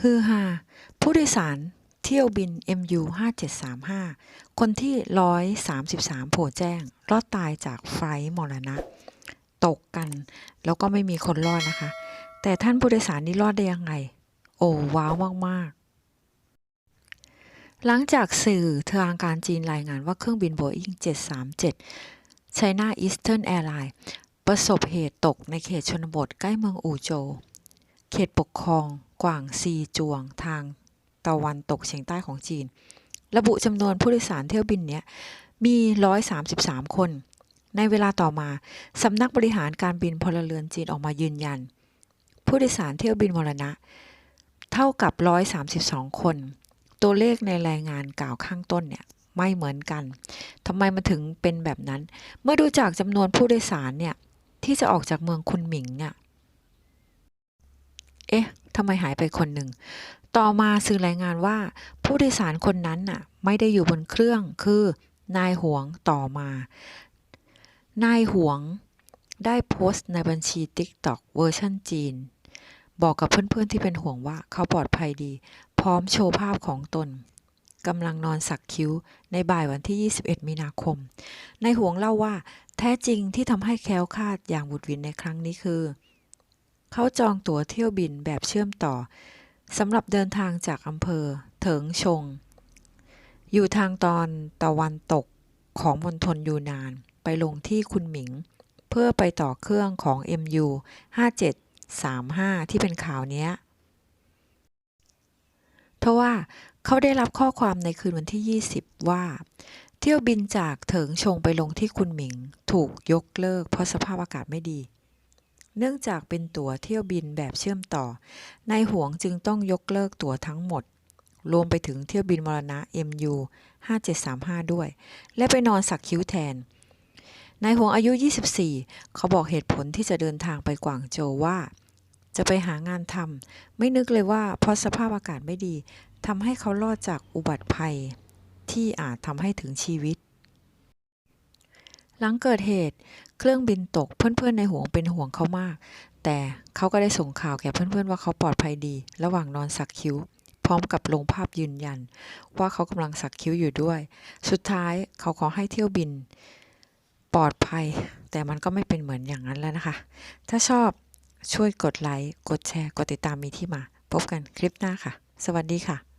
ฮือฮาผู้โดยสารเที่ยวบิน MU 5735 คนที่ 133 โผล่แจ้ง รอดตายจากไฟลท์มรณะ ตกกัน แล้วก็ไม่มีคนรอดนะคะ แต่ท่านผู้โดยสารนี่รอดได้ยังไง โอ้ ว้าวมาก ๆ หลังจากสื่อทางการจีนรายงานว่าเครื่องบิน Boeing 737 China Eastern Airlines ประสบเหตุตกในเขตชนบทใกล้เมืองอู่โจว เขตปกครองกวางซีจวงทางตะวันตกเฉียงใต้ของจีน ระบุจำนวนผู้โดยสารเที่ยวบินเนี้ยมี 133 คน ในเวลาต่อมา สำนักบริหารการบินพลเรือนจีนออกมายืนยัน ผู้โดยสารเที่ยวบินมรณะ เท่ากับ 132 คน ตัวเลขในรายงานกล่าวข้างต้นเนี่ยไม่เหมือนกัน ทำไมมันถึงเป็นแบบนั้น เมื่อดูจากจำนวนผู้โดยสารเนี่ยที่จะออกจากเมืองคุนหมิงเนี่ย เอ๊ะทำไมหายไปคนหนึ่ง ต่อมาสื่อรายงานว่า ผู้โดยสารคนนั้นน่ะ ไม่ได้อยู่บนเครื่องคือนายหวงต่อมา นายหวงได้โพสต์ในบัญชี TikTok เวอร์ชันจีน บอกกับเพื่อนๆที่เป็นห่วงว่าเขาปลอดภัยดี พร้อมโชว์ภาพของตนกำลังนอนสักคิ้ว ในบ่ายวันที่ 21 มีนาคมนายหวงเล่าว่า แท้จริงที่ทำให้แคล้วคลาดอย่างบุดวินในครั้งนี้คือ เขาจองตั๋วเที่ยวบินแบบเชื่อมต่อสำหรับเดินทางจากอำเภอ เถิงชง อยู่ทางตอนตะวันตกของมณฑลยูนานไปลงที่คุนหมิง เพื่อไปต่อเครื่องของ MU 5735 ที่เป็นข่าวเนี้ยเพราะว่าเขาได้รับข้อความในคืนวันที่ 20 ว่า เที่ยวบินจากเถิงชงไปลงที่คุนหมิง ถูกยกเลิกเพราะสภาพอากาศไม่ดี เนื่องจากเป็นตั๋วเที่ยวบินแบบเชื่อมต่อ นายหวงจึงต้องยกเลิกตั๋วทั้งหมด รวมไปถึงเที่ยวบินมรณะ MU 5735 ด้วย และไปนอนสักคิ้วแทน นายหวงอายุ 24 เขาบอกเหตุผลที่จะเดินทางไปกวางโจวว่า จะไปหางานทำไม่นึกเลยว่าเพราะสภาพอากาศไม่ดีทำให้เขารอดจากอุบัติภัย ที่อาจทำให้ถึงชีวิต หลังเกิดเหตุ เครื่องบินตกเพื่อนๆในห่วงเป็นห่วงเขามาก แต่เขาก็ได้ส่งข่าวแก่เพื่อนๆว่าเขาปลอดภัยดี ระหว่างนอนสักคิ้ว พร้อมกับลงภาพยืนยัน ว่าเขากำลังสักคิ้วอยู่ด้วย สุดท้ายเขาขอให้เที่ยวบิน ปลอดภัย แต่มันก็ไม่เป็นเหมือนอย่างนั้นแล้วนะคะ ถ้าชอบช่วยกดไลค์ กดแชร์ กดติดตามมีที่มา พบกันคลิปหน้าค่ะ สวัสดีค่ะ